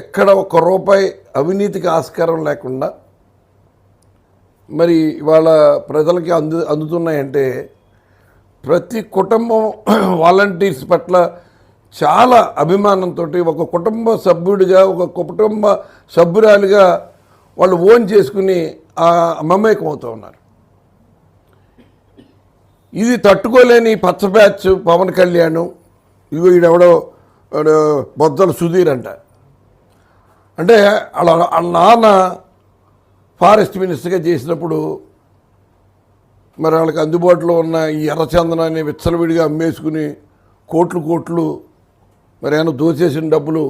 ఎక్కడ ఒక రూపాయి అవినీతికి ఆస్కారం లేకుండా మరి ఇవాళ ప్రజలకి అందు అందుతున్నాయంటే ప్రతి కుటుంబం వాలంటీర్స్ పట్ల చాలా అభిమానంతో ఒక కుటుంబ సభ్యుడిగా ఒక కుటుంబ సభ్యురాలుగా వాళ్ళు ఓన్ చేసుకుని ఆ మమేకం అవుతూ ఉన్నారు. ఇది తట్టుకోలేని పచ్చ బ్యాచ్ పవన్ కళ్యాణ్ ఇగో ఈడెవడో బొద్దల సుధీర్ అంట. అంటే వాళ్ళ వాళ్ళ నాన్న ఫారెస్ట్ మినిస్టర్గా చేసినప్పుడు మరి వాళ్ళకి అందుబాటులో ఉన్న ఈ ఎర్రచందనాన్ని విచ్చలవిడిగా అమ్మేసుకుని కోట్లు కోట్లు మరి ఏమైనా దోచేసిన డబ్బులు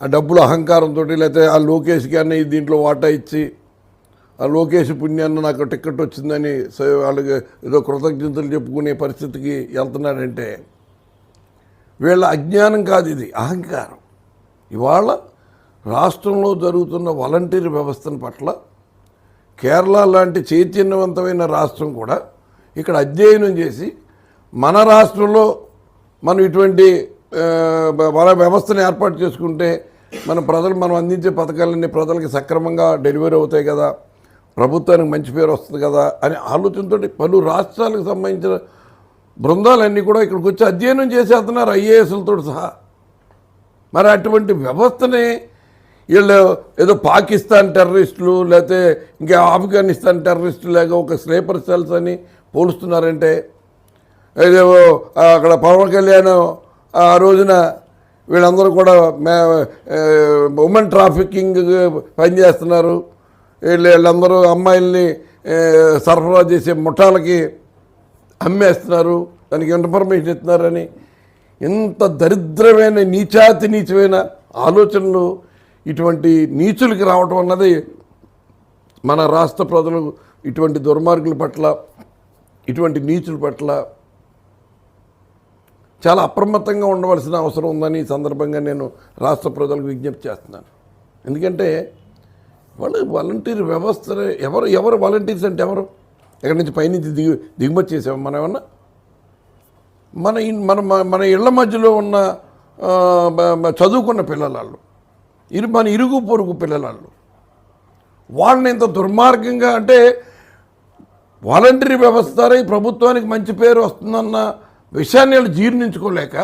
ఆ డబ్బులు అహంకారంతో లేకపోతే ఆ లోకేష్కి అన్న దీంట్లో వాటా ఇచ్చి ఆ లోకేష్ పుణ్యాన్ని నాకు టికెట్ వచ్చిందని వాళ్ళకి ఏదో కృతజ్ఞతలు చెప్పుకునే పరిస్థితికి వెళ్తున్నాడంటే వీళ్ళ అజ్ఞానం కాదు ఇది అహంకారం. ఇవాళ రాష్ట్రంలో జరుగుతున్న వాలంటీర్ వ్యవస్థను పట్ల కేరళ లాంటి చైతన్యవంతమైన రాష్ట్రం కూడా ఇక్కడ అధ్యయనం చేసి మన రాష్ట్రంలో మనం ఇటువంటి మన వ్యవస్థను ఏర్పాటు చేసుకుంటే మన ప్రజలు మనం అందించే పథకాలన్నీ ప్రజలకి సక్రమంగా డెలివరీ అవుతాయి కదా ప్రభుత్వానికి మంచి పేరు వస్తుంది కదా అనే ఆలోచనతో పలు రాష్ట్రాలకు సంబంధించిన బృందాలన్నీ కూడా ఇక్కడికి వచ్చి అధ్యయనం చేసేస్తున్నారు ఐఏఎస్లతో సహా. మరి అటువంటి వ్యవస్థని వీళ్ళు ఏదో పాకిస్తాన్ టెర్రరిస్టులు లేకపోతే ఇంకా ఆఫ్ఘనిస్తాన్ టెర్రరిస్టులు లేక ఒక స్లీపర్ సెల్స్ అని పోలుస్తున్నారంటే ఏదో అక్కడ పవన్ కళ్యాణ్ ఆ రోజున వీళ్ళందరూ కూడా ఉమెన్ ట్రాఫికింగ్ పనిచేస్తున్నారు వీళ్ళు వీళ్ళందరూ అమ్మాయిల్ని సరఫరా చేసే ముఠాలకి అమ్మేస్తున్నారు. దానికి ఇన్ఫర్మేషన్ ఇస్తున్నారని. ఇంత దరిద్రమైన నీచాతి నీచమైన ఆలోచనలు ఇటువంటి నీచులకి రావటం అన్నది మన రాష్ట్ర ప్రజలు ఇటువంటి దుర్మార్గుల పట్ల ఇటువంటి నీచుల పట్ల చాలా అప్రమత్తంగా ఉండవలసిన అవసరం ఉందని ఈ సందర్భంగా నేను రాష్ట్ర ప్రజలకు విజ్ఞప్తి చేస్తున్నాను. ఎందుకంటే వాళ్ళు వాలంటీర్ వ్యవస్థ ఎవరు ఎవరు వాలంటీర్స్ అంటే ఎవరు? ఎక్కడి నుంచి పైనుంచి దిగు దిగుమతి చేసాము మనం ఏమన్నా? మన మన మన- ఇళ్ళ మధ్యలో ఉన్న చదువుకున్న పిల్లలాళ్ళు ఇరు మన ఇరుగు పొరుగు పిల్లలు వాళ్ళని ఇంత దుర్మార్గంగా అంటే వాలంటరీ వ్యవస్థ ద్వారా ఈ ప్రభుత్వానికి మంచి పేరు వస్తుందన్న విషయాన్ని వాళ్ళు జీర్ణించుకోలేక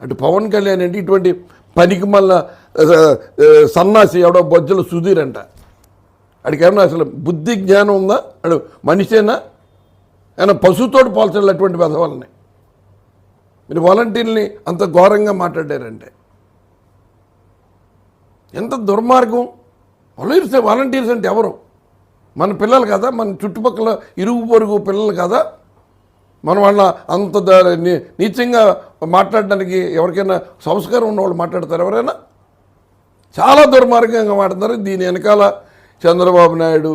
అటు పవన్ కళ్యాణ్ అంటే ఇటువంటి పనికి మళ్ళా సన్నాసి ఎవడో బొజ్జల సుధీర్ అంట. అడికి ఏమన్నా అసలు బుద్ధి జ్ఞానం ఉందా? అడు మనిషేనా? ఆయన పశువుతోటి పోల్చాలి అటువంటి పెదవాళ్ళని మీరు వాలంటీర్ని అంత ఘోరంగా మాట్లాడారంటే. ఎంత దుర్మార్గం. వాలంటీర్స్ వాలంటీర్స్ అంటే ఎవరు? మన పిల్లలు కదా మన చుట్టుపక్కల ఇరుగు పొరుగు పిల్లలు కదా. మనం వాళ్ళ అంత నీచంగా మాట్లాడడానికి ఎవరికైనా సంస్కారం ఉన్నవాళ్ళు మాట్లాడతారు ఎవరైనా? చాలా దుర్మార్గంగా మాట్లాడతారు. దీని వెనకాల చంద్రబాబు నాయుడు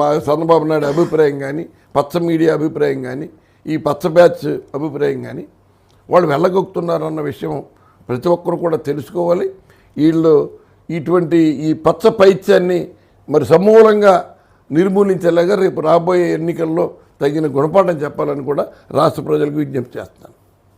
మా చంద్రబాబు నాయుడు అభిప్రాయం కానీ పచ్చ మీడియా అభిప్రాయం కానీ ఈ పచ్చ బ్యాచ్ అభిప్రాయం కానీ వాళ్ళు వెళ్ళగొక్కుతున్నారన్న విషయం ప్రతి ఒక్కరు కూడా తెలుసుకోవాలి. వీళ్ళు ఇటువంటి ఈ పచ్చ పైత్యాన్ని మరి సమూలంగా నిర్మూలించేలాగా రేపు రాబోయే ఎన్నికల్లో తగిన గుణపాఠం చెప్పాలని కూడా రాష్ట్ర ప్రజలకు విజ్ఞప్తి చేస్తున్నాను.